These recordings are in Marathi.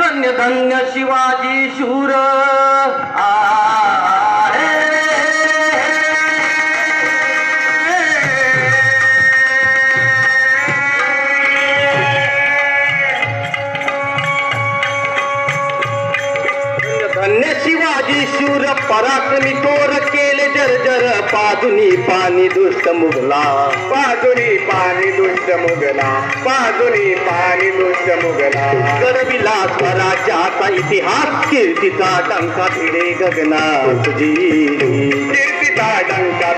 धन्य धन्य शिवाजी शूर. पाजुनी पाणी दुष्ट मुगला. पाजुनी पाणी दुष्ट मुगला. पाजुनी पाणी दुष्ट मुगला. करविला स्वराज्याचा इतिहास कीर्तीचा टंका भिडे गगनात जी. कीर्तिता डंका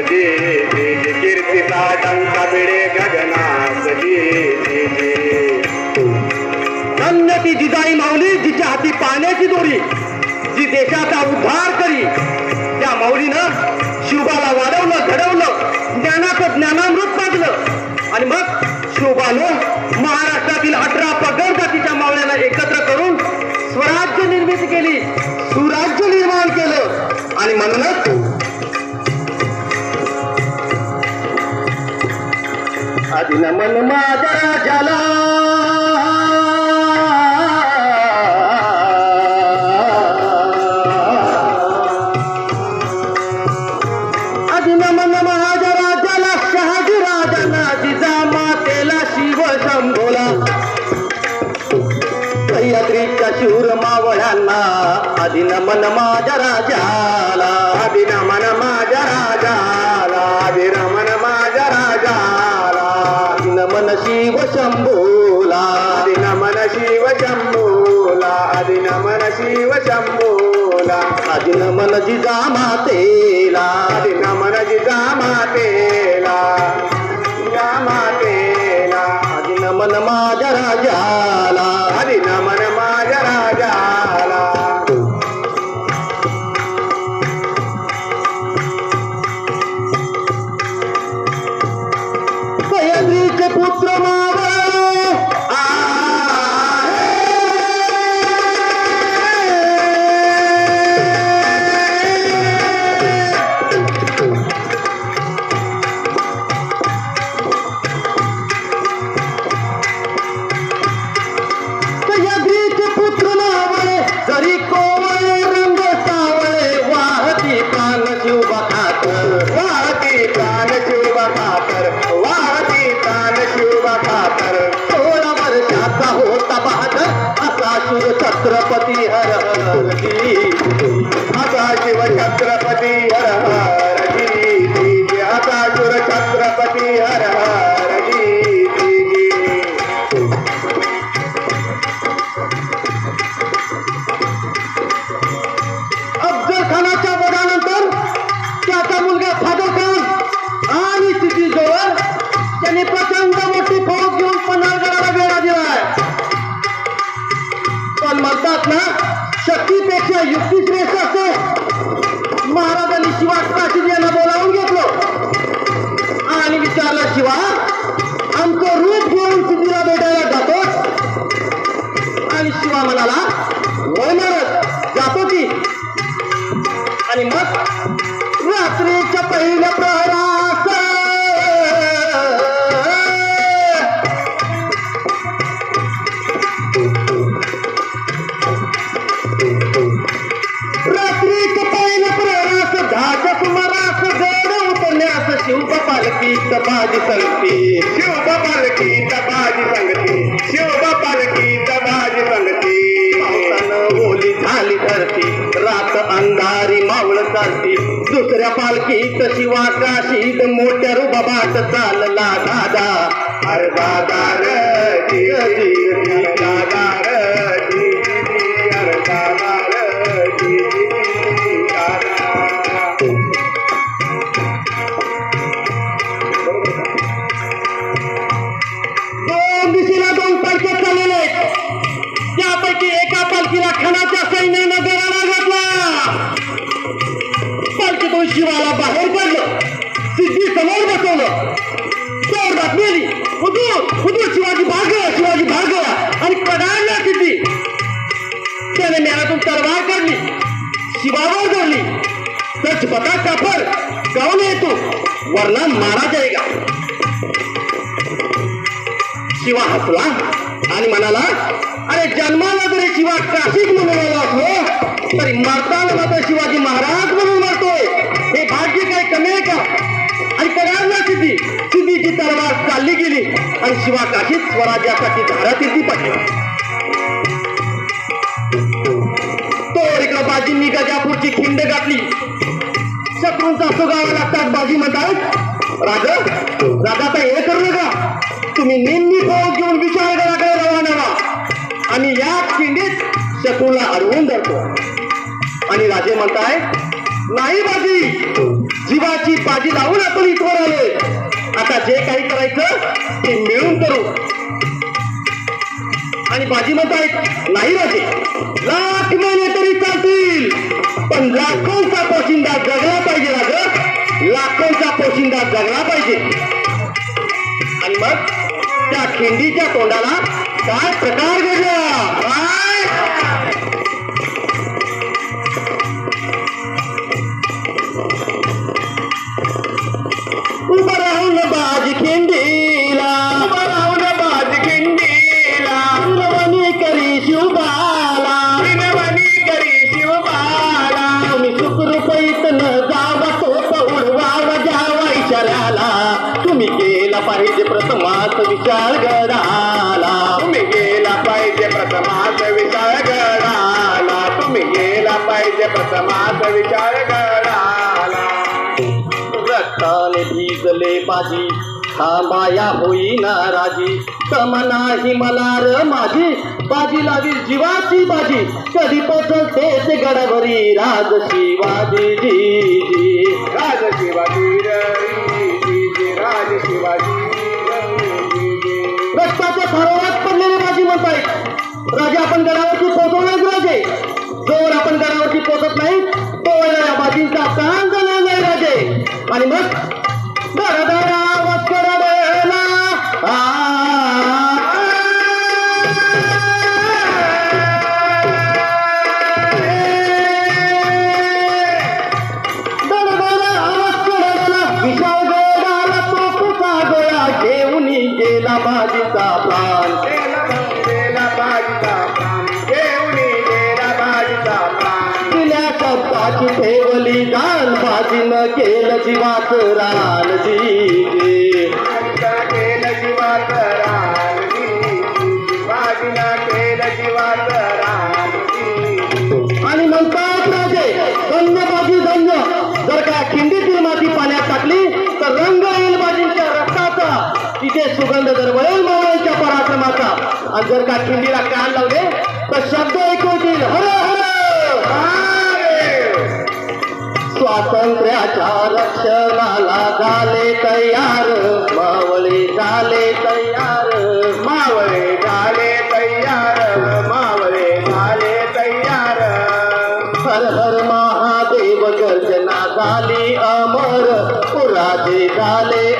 जी जी, जी. कीर्तिता डंका जी जी, जी. धन्य ती जिजाई माऊली जिच्या हाती पाण्याची दोरी. जी देशाचा उद्धार करी. त्या माऊलीनं शिवबाला वाढवलं घडवलं ज्ञानाचं ज्ञानामृत पाजलं आणि मग शिवबानं महाराष्ट्रातील अठरा पगड जातीच्या मावळ्यांना एकत्र करून स्वराज्य निर्मिती केली सुराज्य निर्माण केलं. आणि म्हणूनच आधी नमन माझ्या राजाला नमन जिजा मातेला अभिनमन जिजा मातेला जिजा मातेला. आधी नमन माझ्या राजाला अभिनमन माझ्या राजाला. सह्याद्रीचे पुत्र मा छत्रपती हर हर पालकी पालखीत बाजी संगती. शिव पालकी तबाजी संगती. शिवबा पालकी तबाजी संगती. पावसानं ओली झाली धरती. रात अंधारी मावळ चालती. दुसऱ्या पालखीत शिवा काशीत मोठ्या रुबाबात चालला दादा. अरे दादा रे जी जी शिवाला बाहेर पडलं? सिद्धी समोर बसवलं. जोरदार दाखवली हुजूर हुजूर शिवाजी भाग शिवाजी भाग आणि कडाडला सिद्धी त्याने मेळातून तलवार काढली. शिवावर जोडली सच बता काफर गावले येतो. वरला मारा जायगा. शिवा हसला आणि म्हणाला अरे जन्माला जरी शिवा काशीच म्हणून आला असलो तरी मरताना मात्र शिवाजी महाराज म्हणून हे काही कमी आहे का? आणि करार सिद्धी सिद्धीची तलवार चालली गेली? आणि शिवा काशीत स्वराज्यासाठी धारा तिथी पडली तो इकडं बाजींनी गजापूरची खिंड गाठली. शत्रूंचा सुगावा लागतात बाजी म्हणतात. राजा राजा आता हे करू नका. तुम्ही नेहमी फौज घेऊन विशाळगडाकडे रवाना व्हा. आणि या खिंडीत शत्रूला हरवून धरतो. आणि राजे म्हणताय नाही बाजी जीवाची बाजी लावून आपण इथवर आलोय. आता जे काही करायचं ते मिळून करू. आणि बाजी म्हणतायत नाही राजे लाख महिने तरी चालतील. पण लाखोंचा पोशिंदा जगला पाहिजे राज. लाखोंचा पोशिंदा जगला पाहिजे. आणि मग त्या खिंडीच्या तोंडाला काय प्रकार घडला? काय? प्रथमात विचार गडाला रक्ताने भिजले बाजी थांबाया होईना राजी. तमना मला र माझी. बाजी लागेल जीवाची बाजी. कधी पोचतेच गडावरी राज शिवाजी जी राज शिवाजी राज शिवाजी रक्ताच्या थारोळात पडलेले बाजी म्हणतायत राजे आपण गडावरती पोहोचवणार राजे. जोर आपण गडावरती पोचत नाही. तो या बाजींचा सहन झाला नाही राजे. आणि मग दरदरा घेऊन गेला बाजीचा प्राण. शब्दाची ठेवली कान बाजीनं केलं जीवात रान जी केलं जीवात रान बाजीला केलं जीवात रान आणि म्हणतात राजे धन्य बाजी धन्य. जर का खिंडीतील माती पाण्यात टाकली तर रंग येईल बाजींच्या रक्ताचा तिथे सुगंध जर वळेल मावळीच्या पराक्रमाचा. आणि जर का खिंडीला कान लावले तर शब्द ऐकवतील हर हर! स्वातंत्र्याच्या रक्षणाला झाले तयार. मावळे झाले तयार. मावळे झाले तयार. मावळे झाले तयार. हर हर महादेव गर्जना झाली अमर. पुराजे झाले